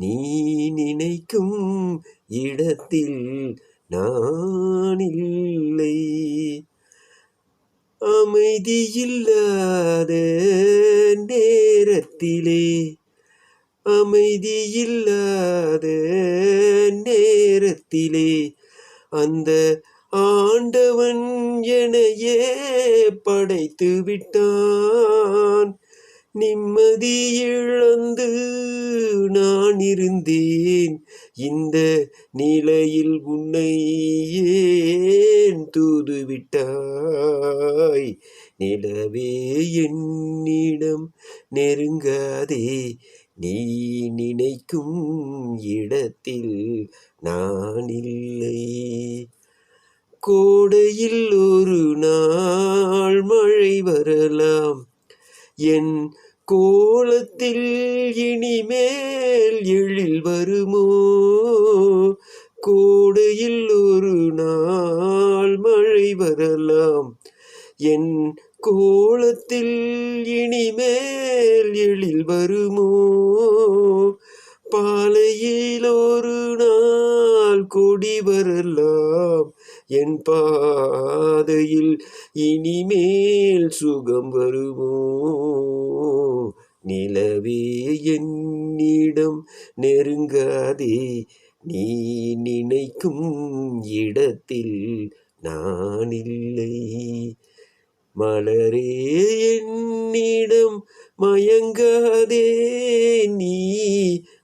நீ நினைக்கும் இடத்தில் நான் இல்லை அமைதியில்லாத நேரத்திலே அமைதியில்லாத நேரத்திலே அந்த ஆண்டவன் எனையே படைத்து விட்டான் நிம்மதி இழந்து நான் இருந்தேன் இந்த நிலையில் உன்னை ஏன் தூதுவிட்டாய்? நிலவே என்னிடம் நெருங்காதே. நீ நினைக்கும் இடத்தில் நான் இல்லை கோடையில் ஒரு நாள் மழை வரலாம். என் கோலத்தில் இனிமேல் எழில் வருமோ? கோடையில் ஒரு நாள் மழை வரலாம். என் கோலத்தில் இனிமேல் எழில் வருமோ? பாலையில் ஒரு நாள் கொடி வரலாம். என் பாதையில் இனிமேல் சுகம் வருமோ? நிலவே என்னிடம் நெருங்காதே நீ நினைக்கும் இடத்தில் நான் இல்லை மலரே என்னிடம் மயங்காதே நீ